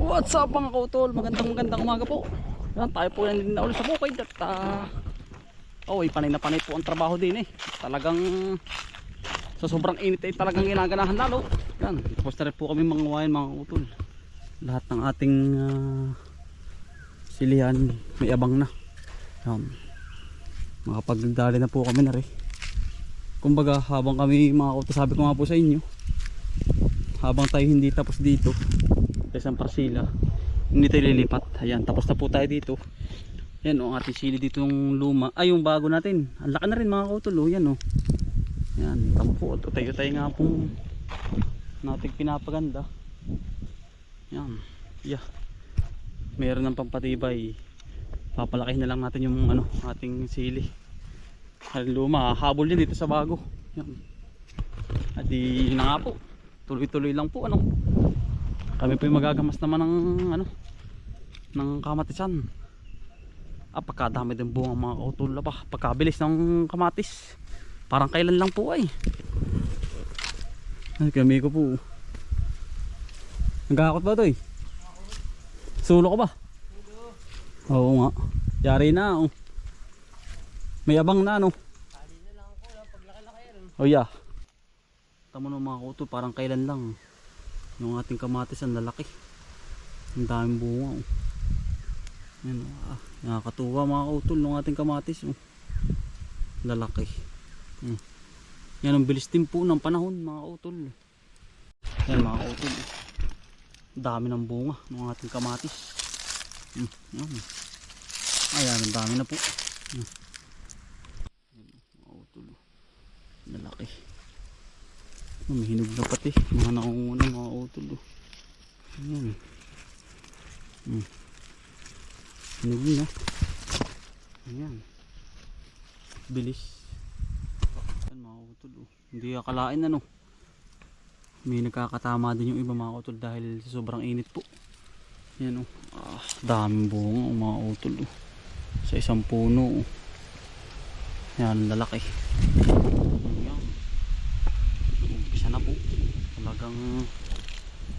What's up mga kautol? Magandang magandang umaga po. Yan, tayo po yan na ulit sa bukid at ah, oh, ay panay na panay po ang trabaho din eh. Talagang sa sobrang init ay talagang ginaganahan lalo. Yan, tapos na rin po kami mga wayan mga kautol. Lahat ng ating ah, silihan may abang na. Yan. Makapagdali na po kami na rin. Kumbaga habang kami mga kautol, sabi ko nga po sa inyo, habang tayo hindi tapos dito, isang parsila. Hindi tayo lilipat. Ayan tapos na po tayo dito. Yan o ang ating sili dito yung luma. Ay yung bago natin. Ang laki na rin mga kautulo yan o yan tamo po. Tayo tayo nga pong nating pinapaganda. Yan yeah. Meron ng pampatibay. Papalaki na lang natin yung ano ating sili. Ang luma habol din dito sa bago. Yan at di na nga po. Tuloy tuloy lang po ano kami po yung magagamas naman ng ano ng kamatisan. Ah pagkadami din bunga mga kautula pa. Pagkabilis ng kamatis. Parang kailan lang po ay. Ay kami ko po. Nagkakot ba ito eh sulo ka ba? Oo nga. Yari na oh. may abang na no? Oh yeah. Tamo ng mga kautul parang kailan lang yung ating kamatis ang lalaki ang daming bunga oh. yan ah, nakakatuwa mga kautol ng ating kamatis oh. lalaki hmm. yan ang bilis din po ng panahon mga kautol yan mga kautol oh. dami ng bunga ng ating kamatis hmm. yan ayan ang dami na po hmm. yan, mga kautol oh. lalaki may hinog na pati. Mga nakunguna mga utol. Oh. Ayan. Hmm. Hinog na. Ayan. Bilis. Ayan mga utol. Oh. Hindi akalain ano. May nagkakatama din yung iba mga utol dahil sobrang init po. Ayan oh. Ah, daming bunga oh, mga utol. Oh. Sa isang puno. Oh. Ayan, lalaki. Ayan umpisa na po talagang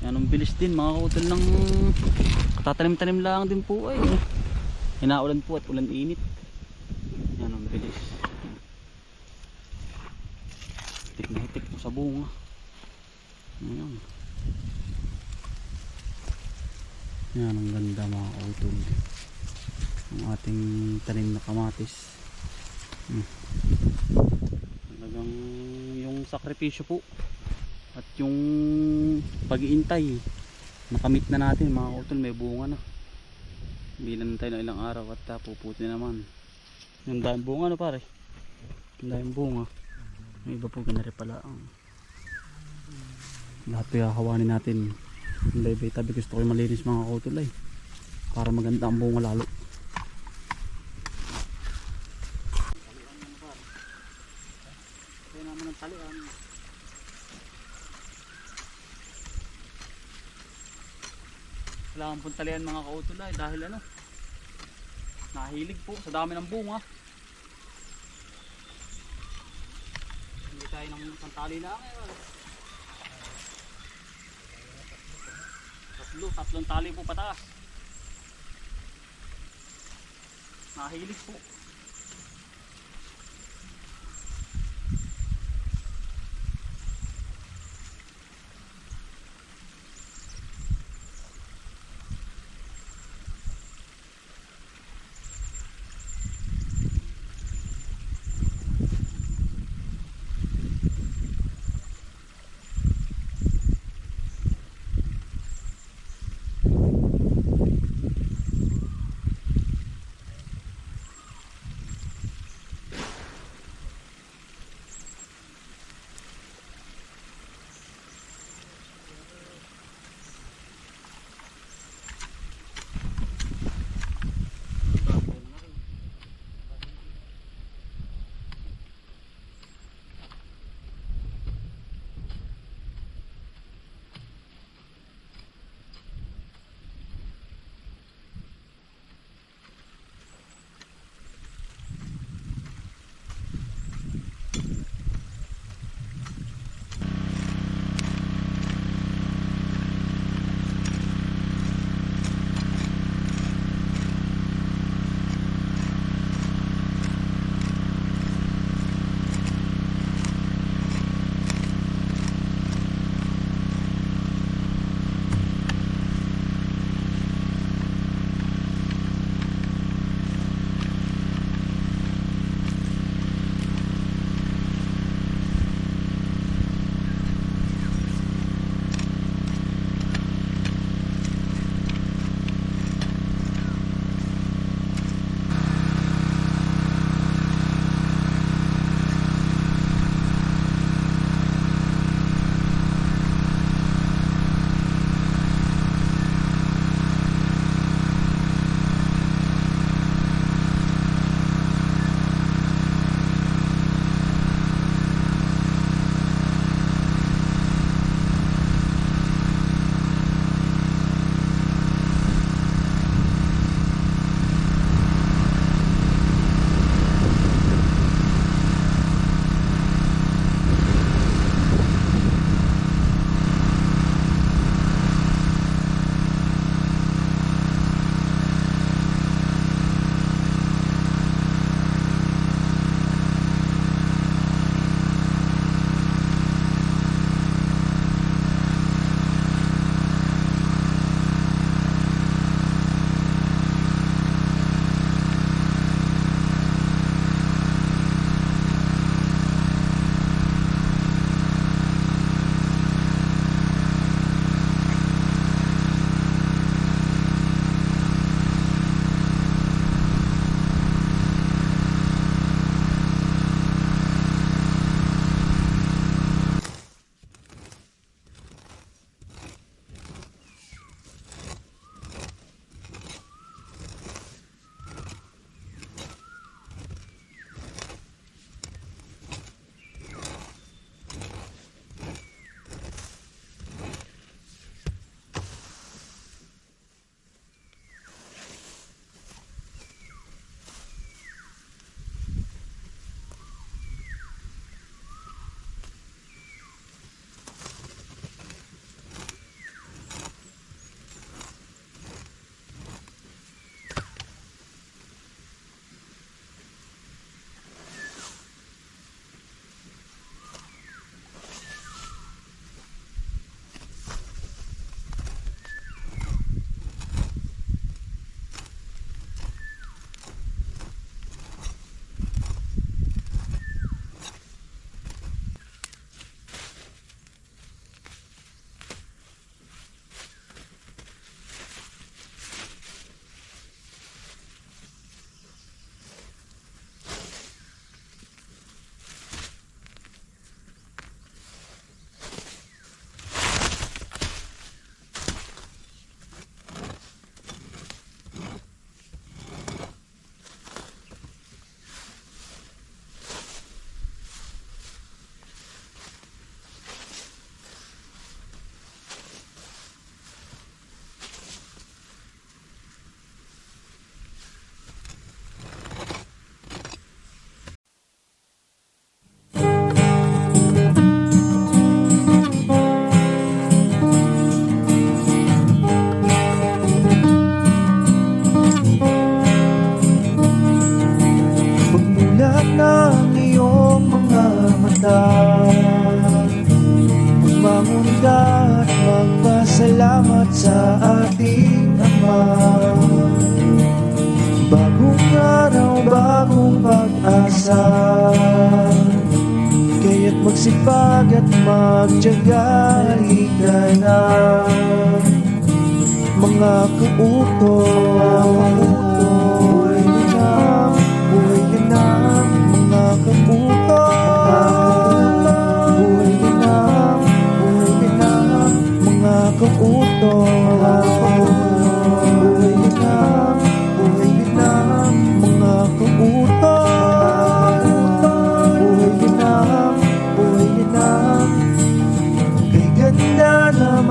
yan ang bilis din mga kautol ng katatanim-tanim lang din po ay hinaulan po at ulan init. Yan ang bilis. Hitik na hitik po sa bunga. Yan yan ang ganda mga kautol ang ating tanim na kamatis. Hmm. talagang yung sakripisyo po at yung pag-iintay nakamit na natin mga utol may bunga na. Bilan tayo ng ilang araw at uh, puputi naman. Yung dahil bunga na pare? Yung dahil bunga. May iba po ganari pala ang lahat pinakawanin natin. Yung tabi gusto ko yung malinis mga utol ay para maganda ang bunga lalo Kaya naman ang talian. Kailangan pong talian mga kautulay dahil ano, nahilig po sa dami ng bunga. Hindi tayo ng isang tali lang eh. Tatlo, tatlong tali po pataas. Nahilig po. magtiwala at magpasalamat sa ating Ama. Bagong araw, bagong pag-asa. Kaya't magsipag at magtyaga, halika na. Mga kuutos.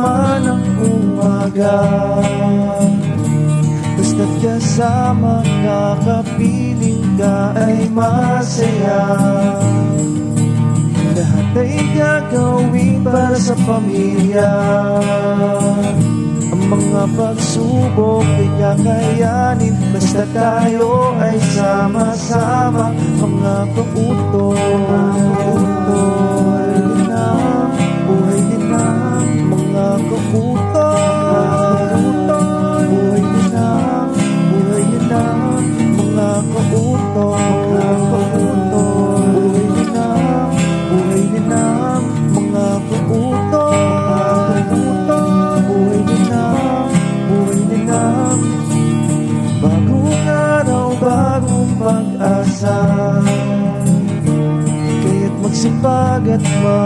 Naman ang umaga. Basta't kasama kakapiling ka ay masaya. Lahat ay gagawin para sa pamilya. Ang mga pagsubok ay kakayanin Basta tayo ay sama-sama Mga kautol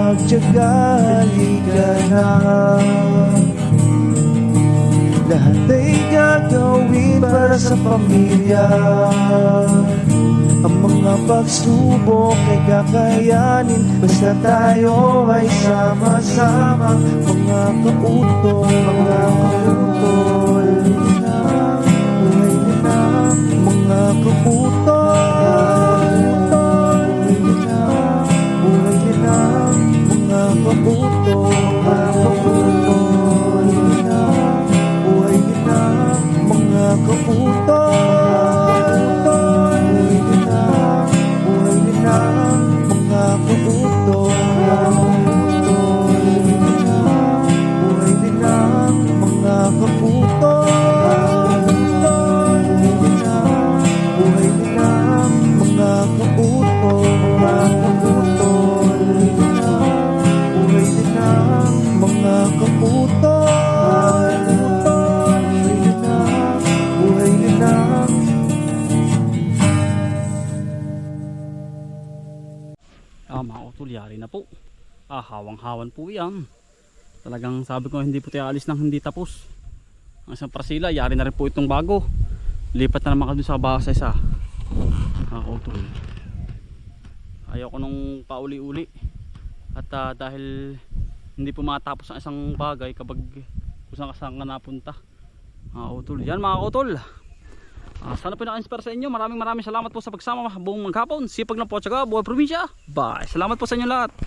magtyaga Halika na. Lahat ay gagawin para sa pamilya. Ang mga pagsubok ay kakayanin Basta tayo ay sama-sama. Mga kautol, mga kautol. Mga kautol hawang-hawan po yan. Talagang sabi ko hindi po tayo alis nang hindi tapos. Ang isang prasila, yari na rin po itong bago. Lipat na naman ka dun sa basa isa. Ah. Ayaw ko nung pauli-uli. At ah, dahil hindi po matapos ang isang bagay kapag kung saan ka napunta. Ah, utol. Yan mga utol. Ah, sana po na-inspire sa inyo. Maraming maraming salamat po sa pagsama buong maghapon. Sipag lang po at saka buhay probinsya. Bye. Salamat po sa inyo lahat.